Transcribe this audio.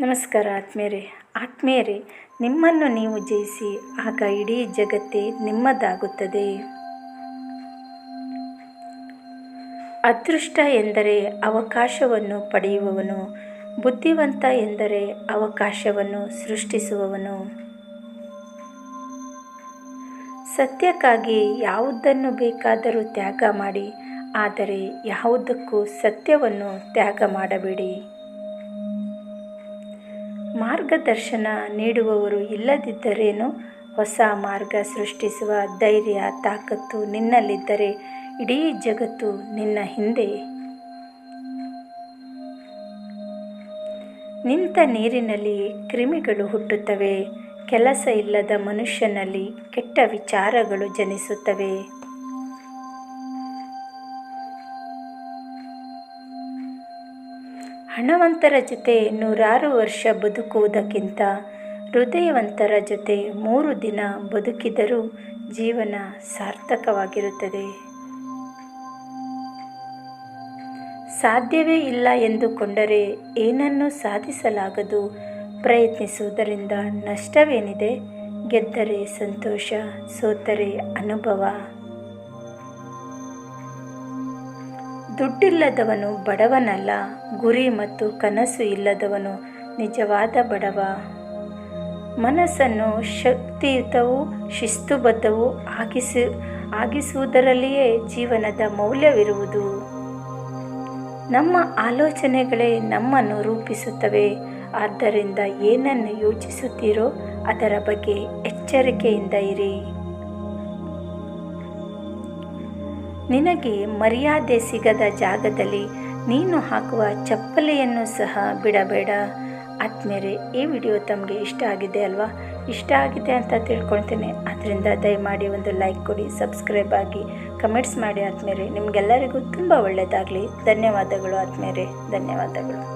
ನಮಸ್ಕಾರ ಆತ್ಮೀಯರೇ. ಆತ್ಮೀಯರೇ, ನಿಮ್ಮನ್ನು ನೀವು ಜಯಿಸಿ ಆಗ ಇಡೀ ಜಗತ್ತೇ ನಿಮ್ಮದಾಗುತ್ತದೆ. ಅದೃಷ್ಟ ಎಂದರೆ ಅವಕಾಶವನ್ನು ಪಡೆಯುವವನು, ಬುದ್ಧಿವಂತ ಎಂದರೆ ಅವಕಾಶವನ್ನು ಸೃಷ್ಟಿಸುವವನು. ಸತ್ಯಕ್ಕಾಗಿ ಯಾವುದನ್ನು ಬೇಕಾದರೂ ತ್ಯಾಗ ಮಾಡಿ, ಆದರೆ ಯಾವುದಕ್ಕೂ ಸತ್ಯವನ್ನು ತ್ಯಾಗ ಮಾಡಬೇಡಿ. ಮಾರ್ಗದರ್ಶನ ನೀಡುವವರು ಇಲ್ಲದಿದ್ದರೇನು? ಹೊಸ ಮಾರ್ಗ ಸೃಷ್ಟಿಸುವ ಧೈರ್ಯ, ತಾಕತ್ತು ನಿನ್ನಲ್ಲಿದ್ದರೆ ಇಡೀ ಜಗತ್ತು ನಿನ್ನ ಹಿಂದೆ. ನಿಂತ ನೀರಿನಲ್ಲಿ ಕ್ರಿಮಿಗಳು ಹುಟ್ಟುತ್ತವೆ, ಕೆಲಸ ಇಲ್ಲದ ಮನುಷ್ಯನಲ್ಲಿ ಕೆಟ್ಟ ವಿಚಾರಗಳು ಜನಿಸುತ್ತವೆ. ಹಣವಂತರ ಜೊತೆ ನೂರಾರು ವರ್ಷ ಬದುಕುವುದಕ್ಕಿಂತ ಹೃದಯವಂತರ ಜೊತೆ ಮೂರು ದಿನ ಬದುಕಿದರೂ ಜೀವನ ಸಾರ್ಥಕವಾಗಿರುತ್ತದೆ. ಸಾಧ್ಯವೇ ಇಲ್ಲ ಎಂದುಕೊಂಡರೆ ಏನನ್ನು ಸಾಧಿಸಲಾಗದು. ಪ್ರಯತ್ನಿಸುವುದರಿಂದ ನಷ್ಟವೇನಿದೆ? ಗೆದ್ದರೆ ಸಂತೋಷ, ಸೋತರೆ ಅನುಭವ. ದುಡ್ಡಿಲ್ಲದವನು ಬಡವನಲ್ಲ, ಗುರಿ ಮತ್ತು ಕನಸು ಇಲ್ಲದವನು ನಿಜವಾದ ಬಡವ. ಮನಸ್ಸನ್ನು ಶಕ್ತಿಯುತವೂ ಶಿಸ್ತುಬದ್ಧವೂ ಆಗಿಸು, ಆಗಿಸುವುದರಲ್ಲಿಯೇ ಜೀವನದ ಮೌಲ್ಯವಿರುವುದು. ನಮ್ಮ ಆಲೋಚನೆಗಳೇ ನಮ್ಮನ್ನು ರೂಪಿಸುತ್ತವೆ. ಆದ್ದರಿಂದ ಏನನ್ನು ಯೋಚಿಸುತ್ತೀರೋ ಅದರ ಬಗ್ಗೆ ಎಚ್ಚರಿಕೆಯಿಂದ ಇರಿ. ನಿನಗೆ ಮರ್ಯಾದೆ ಸಿಗದ ಜಾಗದಲ್ಲಿ ನೀನು ಹಾಕುವ ಚಪ್ಪಲೆಯನ್ನು ಸಹ ಬಿಡಬೇಡ. ಆತ್ಮೇರೆ ಈ ವಿಡಿಯೋ ತಮಗೆ ಇಷ್ಟ ಆಗಿದೆ ಅಲ್ವಾ? ಇಷ್ಟ ಆಗಿದೆ ಅಂತ ತಿಳ್ಕೊಳ್ತೇನೆ. ಅದರಿಂದ ದಯಮಾಡಿ ಒಂದು ಲೈಕ್ ಕೊಡಿ, ಸಬ್ಸ್ಕ್ರೈಬ್ ಆಗಿ ಕಮೆಂಟ್ಸ್ ಮಾಡಿ ಆದ್ಮೇಲೆ ನಿಮಗೆಲ್ಲರಿಗೂ ತುಂಬ ಒಳ್ಳೆಯದಾಗಲಿ ಧನ್ಯವಾದಗಳು ಆದ್ಮೇಲೆ ಧನ್ಯವಾದಗಳು.